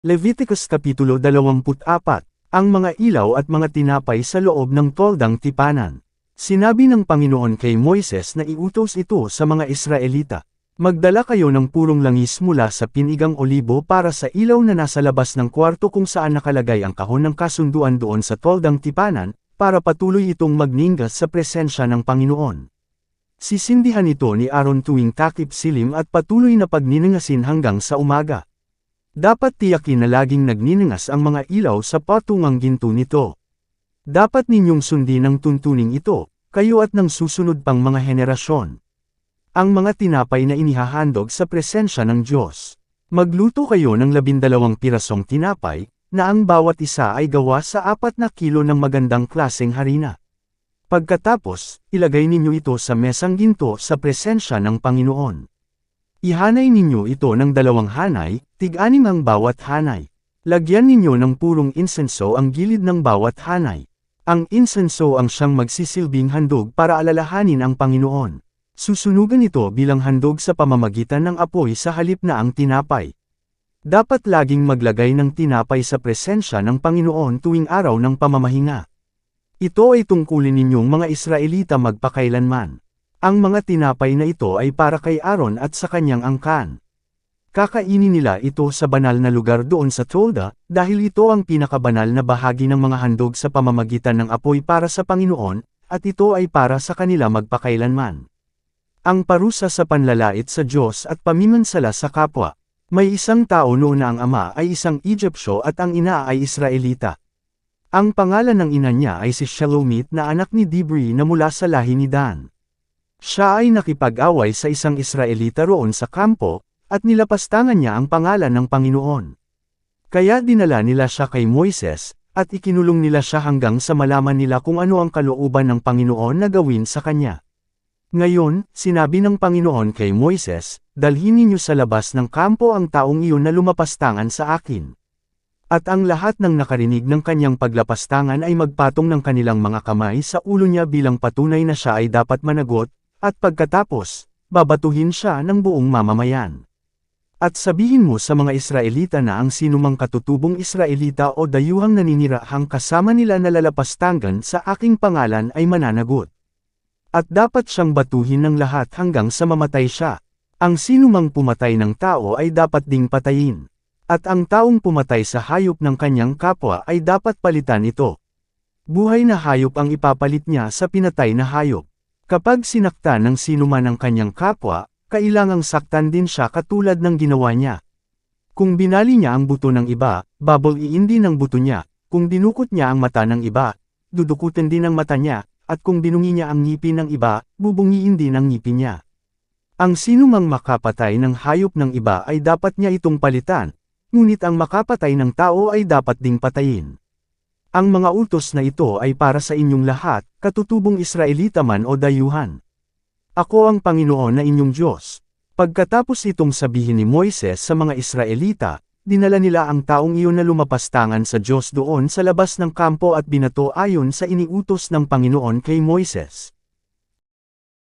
Leviticus Kapitulo 24, Ang mga ilaw at mga tinapay sa loob ng toldang tipanan. Sinabi ng Panginoon kay Moises na iutos ito sa mga Israelita. Magdala kayo ng purong langis mula sa pinigang olibo para sa ilaw na nasa labas ng kwarto kung saan nakalagay ang kahon ng kasunduan doon sa toldang tipanan, para patuloy itong magningas sa presensya ng Panginoon. Sisindihan ito ni Aaron tuwing takip silim at patuloy na pagniningasin hanggang sa umaga. Dapat tiyakin na laging nagniningas ang mga ilaw sa patungang ginto nito. Dapat ninyong sundin ang tuntuning ito, kayo at ng susunod pang mga henerasyon. Ang mga tinapay na inihahandog sa presensya ng Diyos. Magluto kayo ng labindalawang pirasong tinapay, na ang bawat isa ay gawa sa apat na kilo ng magandang klaseng harina. Pagkatapos, ilagay ninyo ito sa mesang ginto sa presensya ng Panginoon. Ihanay ninyo ito ng dalawang hanay, tig-anim ang bawat hanay. Lagyan ninyo ng purong insenso ang gilid ng bawat hanay. Ang insenso ang siyang magsisilbing handog para alalahanin ang Panginoon. Susunugan ito bilang handog sa pamamagitan ng apoy sa halip na ang tinapay. Dapat laging maglagay ng tinapay sa presensya ng Panginoon tuwing araw ng pamamahinga. Ito ay tungkulin ninyong mga Israelita magpakailanman. Ang mga tinapay na ito ay para kay Aaron at sa kanyang angkan. Kakainin nila ito sa banal na lugar doon sa Tolda, dahil ito ang pinakabanal na bahagi ng mga handog sa pamamagitan ng apoy para sa Panginoon, at ito ay para sa kanila magpakailanman. Ang parusa sa panlalait sa Diyos at pamimansala sa kapwa. May isang tao noon na ang ama ay isang Egyptyo at ang ina ay Israelita. Ang pangalan ng ina niya ay si Shalomit na anak ni Dibri na mula sa lahi ni Dan. Siya ay nakipag-away sa isang Israelita roon sa kampo, at nilapastangan niya ang pangalan ng Panginoon. Kaya dinala nila siya kay Moises, at ikinulong nila siya hanggang sa malaman nila kung ano ang kalooban ng Panginoon na gawin sa kanya. Ngayon, sinabi ng Panginoon kay Moises, dalhin ninyo sa labas ng kampo ang taong iyon na lumapastangan sa akin. At ang lahat ng nakarinig ng kanyang paglapastangan ay magpatong ng kanilang mga kamay sa ulo niya bilang patunay na siya ay dapat managot, at pagkatapos, babatuhin siya ng buong mamamayan. At sabihin mo sa mga Israelita na ang sinumang katutubong Israelita o dayuhang naninirahang kasama nila na lalapastangan sa aking pangalan ay mananagot. At dapat siyang batuhin ng lahat hanggang sa mamatay siya. Ang sinumang pumatay ng tao ay dapat ding patayin. At ang taong pumatay sa hayop ng kanyang kapwa ay dapat palitan ito. Buhay na hayop ang ipapalit niya sa pinatay na hayop. Kapag sinaktan ng sinuman ang kanyang kapwa, kailangang saktan din siya katulad ng ginawa niya. Kung binali niya ang buto ng iba, babol iindi ng buto niya. Kung dinukot niya ang mata ng iba, dudukutin din ang mata niya, at kung binungi niya ang ngipin ng iba, bubungiin din ang ngipin niya. Ang sinumang makapatay ng hayop ng iba ay dapat niya itong palitan, ngunit ang makapatay ng tao ay dapat ding patayin. Ang mga utos na ito ay para sa inyong lahat, katutubong Israelita man o dayuhan. Ako ang Panginoon na inyong Diyos. Pagkatapos itong sabihin ni Moises sa mga Israelita, dinala nila ang taong iyon na lumapastangan sa Diyos doon sa labas ng kampo at binato ayon sa iniutos ng Panginoon kay Moises.